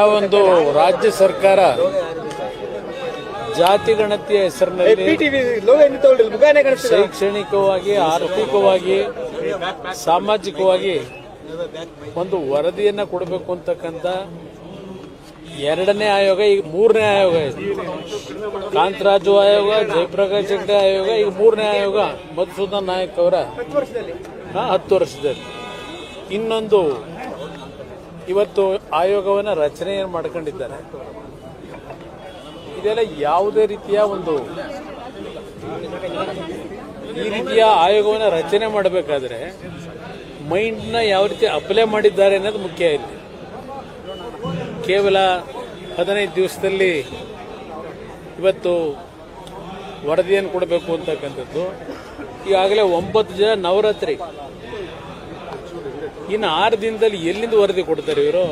ಯಾವೊಂದು ರಾಜ್ಯ ಸರ್ಕಾರ ಜಾತಿ ಗಣತಿಯ ಹೆಸರಿನಲ್ಲಿ ಶೈಕ್ಷಣಿಕವಾಗಿ ಆರ್ಥಿಕವಾಗಿ ಸಾಮಾಜಿಕವಾಗಿ ಒಂದು ವರದಿಯನ್ನ ಕೊಡಬೇಕು ಅಂತಕ್ಕಂಥ ಎರಡನೇ ಆಯೋಗ ಈಗ ಮೂರನೇ ಆಯೋಗ ಇದು. ಕಾಂತರಾಜು ಆಯೋಗ ಜಯಪ್ರಕಾಶ್ ಹೆಗ್ಡೆ ಆಯೋಗ ಈಗ ಮೂರನೇ ಆಯೋಗ ಮಧುಸೂದನ್ ನಾಯಕ್ ಅವರ ಹತ್ತು ವರ್ಷದಲ್ಲಿ. ಇನ್ನೊಂದು ಇವತ್ತು ಆಯೋಗವನ್ನು ರಚನೆಯನ್ನು ಮಾಡ್ಕೊಂಡಿದ್ದಾರೆ? ಇದೆಲ್ಲ ಯಾವುದೇ ರೀತಿಯ ಒಂದು ಈ ರೀತಿಯ ಆಯೋಗವನ್ನು ರಚನೆ ಮಾಡಬೇಕಾದ್ರೆ ಮೈಂಡ್ನ ಯಾವ ರೀತಿ ಅಪ್ಲೈ ಮಾಡಿದ್ದಾರೆ ಅನ್ನೋದು ಮುಖ್ಯ ಇಲ್ಲಿ. ಕೇವಲ ಹದಿನೈದು ದಿವಸದಲ್ಲಿ ಇವತ್ತು ವರದಿಯನ್ನು ಕೊಡಬೇಕು ಅಂತಕ್ಕಂಥದ್ದು. ಈಗಾಗಲೇ ಒಂಬತ್ತು ಜನ ನವರಾತ್ರಿ ಇನ್ನು ಆರು ದಿನದಲ್ಲಿ ಎಲ್ಲಿಂದ ವರದಿ ಕೊಡ್ತಾರೆ ಇವರು?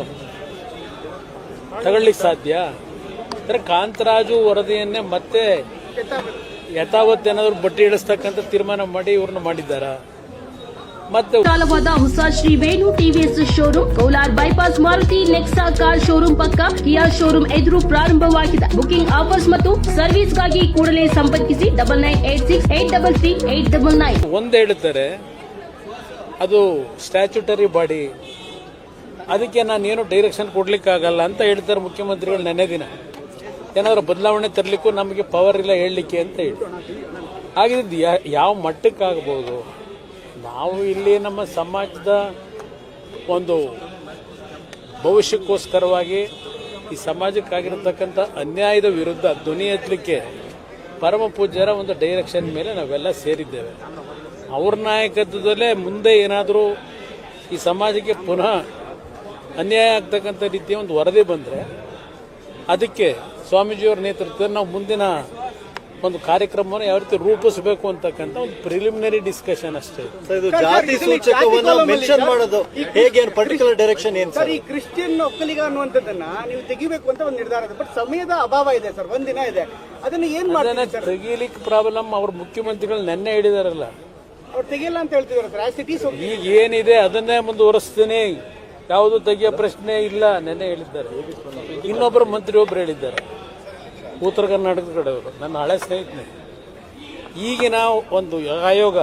ತಗೊಳ್ಳಿಕ್ಕೆ ಸಾಧ್ಯ? ಅಂದ್ರೆ ಕಾಂತರಾಜು ವರದಿಯನ್ನೇ ಮತ್ತೆ ಯಥಾವತ್ ಏನಾದ್ರು ಬಟ್ಟಿ ಇಳಿಸ್ತಕ್ಕಂಥ ತೀರ್ಮಾನ ಮಾಡಿ ಇವ್ರನ್ನ ಮಾಡಿದ್ದಾರ? ಮತ್ತೆ ವಿಶಾಲವಾದ ಹೊಸ Shri Venu TVS showroom Kolar bypass Maruti Nexa car showroom ಪಕ್ಕ ಕಿಯಾ ಶೋರೂಮ್ ಎದುರು ಪ್ರಾರಂಭವಾಗಿದೆ. ಬುಕಿಂಗ್ ಆಫರ್ಸ್ ಮತ್ತು ಸರ್ವಿಸ್ಗಾಗಿ ಕೂಡಲೇ ಸಂಪರ್ಕಿಸಿ double nine eight six eight double three eight double nine ಒಂದು ಹೇಳ್ತಾರೆ ಅದು ಸ್ಟ್ಯಾಚ್ಯುಟರಿ ಬಾಡಿ ಅದಕ್ಕೆ ನಾನೇನು ಡೈರೆಕ್ಷನ್ ಕೊಡ್ಲಿಕ್ಕಾಗಲ್ಲ ಅಂತ ಹೇಳ್ತಾರೆ ಮುಖ್ಯಮಂತ್ರಿಗಳು ನೆನೆ ದಿನ. ಏನಾದರೂ ಬದಲಾವಣೆ ತರಲಿಕ್ಕೂ ನಮಗೆ ಪವರ್ ಇಲ್ಲ ಹೇಳಲಿಕ್ಕೆ ಅಂತ ಹೇಳಿ. ಹಾಗಿದ್ದು ಯಾವ ಮಟ್ಟಕ್ಕಾಗಬಹುದು ನಾವು ಇಲ್ಲಿ ನಮ್ಮ ಸಮಾಜದ ಒಂದು ಭವಿಷ್ಯಕ್ಕೋಸ್ಕರವಾಗಿ ಈ ಸಮಾಜಕ್ಕಾಗಿರತಕ್ಕಂಥ ಅನ್ಯಾಯದ ವಿರುದ್ಧ ಧ್ವನಿ ಎತ್ತಲಿಕ್ಕೆ ಪರಮ ಪೂಜ್ಯರ ಒಂದು ಡೈರೆಕ್ಷನ್ ಮೇಲೆ ನಾವೆಲ್ಲ ಸೇರಿದ್ದೇವೆ. ಅವ್ರ ನಾಯಕತ್ವದಲ್ಲೇ ಮುಂದೆ ಏನಾದರೂ ಈ ಸಮಾಜಕ್ಕೆ ಪುನಃ ಅನ್ಯಾಯ ಆಗ್ತಕ್ಕಂಥ ರೀತಿಯ ಒಂದು ವರದಿ ಬಂದರೆ ಅದಕ್ಕೆ ಸ್ವಾಮೀಜಿಯವರ ನೇತೃತ್ವದಲ್ಲಿ ನಾವು ಮುಂದಿನ ಒಂದು ಕಾರ್ಯಕ್ರಮವನ್ನು ಯಾವ ರೀತಿ ರೂಪಿಸಬೇಕು ಅಂತಕ್ಕಂಥ ಒಂದು ಪ್ರಿಲಿಮಿನರಿ ಡಿಸ್ಕಷನ್ ಅಷ್ಟೇ. ಇದು. ಸರ್, ಇದು ಜಾತಿ ಸೂಚಕವನ್ನ ಮೆನ್ಷನ್ ಮಾಡೋದು ಹೇಗೆ ಪರ್ಟಿಕ್ಯುಲರ್ ಡೈರೆಕ್ಷನ್ ಏನು ಸರ್ ಈ ಕ್ರಿಶ್ಚಿಯನ್ ಒಕ್ಕಲಿಗ ಅನ್ನುವಂಥದ್ದನ್ನ ನೀವು ತೆಗಿಬೇಕು ಅಂತ ಒಂದು ನಿರ್ಧಾರ ಇದೆ. ಬಟ್ ಸಮಯದ ಅಭಾವ ಇದೆ ಸರ್ ಒಂದಿನ ಇದೆ. ಅದನ್ನ ಏನ್ ಸರ್? ತೆಗೀಲಿಕ್ಕೆ ಪ್ರಾಬ್ಲಮ್ ಅವ್ರ ಮುಖ್ಯಮಂತ್ರಿಗಳು ನೆನ್ನೆ ಹೇಳಿದಾರಲ್ಲ. ಅಂತ ಹೇಳ್ತಿದ್ದಾರೆ ಈಗ ಏನಿದೆ ಅದನ್ನೇ ಮುಂದುವರಿಸ್ತೀನಿ. ಯಾವುದು ತೆಗಿಯೋ ಪ್ರಶ್ನೆ ಇಲ್ಲ, ನೆನ್ನೆ ಹೇಳಿದ್ದಾರೆ. ಇನ್ನೊಬ್ಬರು ಮಂತ್ರಿ ಒಬ್ರು ಹೇಳಿದ್ದಾರೆ. ಉತ್ತರ ಕರ್ನಾಟಕದ ಕಡೆಯವರು ನನ್ನ ಹಳೆ ಸ್ನೇಹಿತನೇ. ಈಗಿನ ಒಂದು ಆಯೋಗ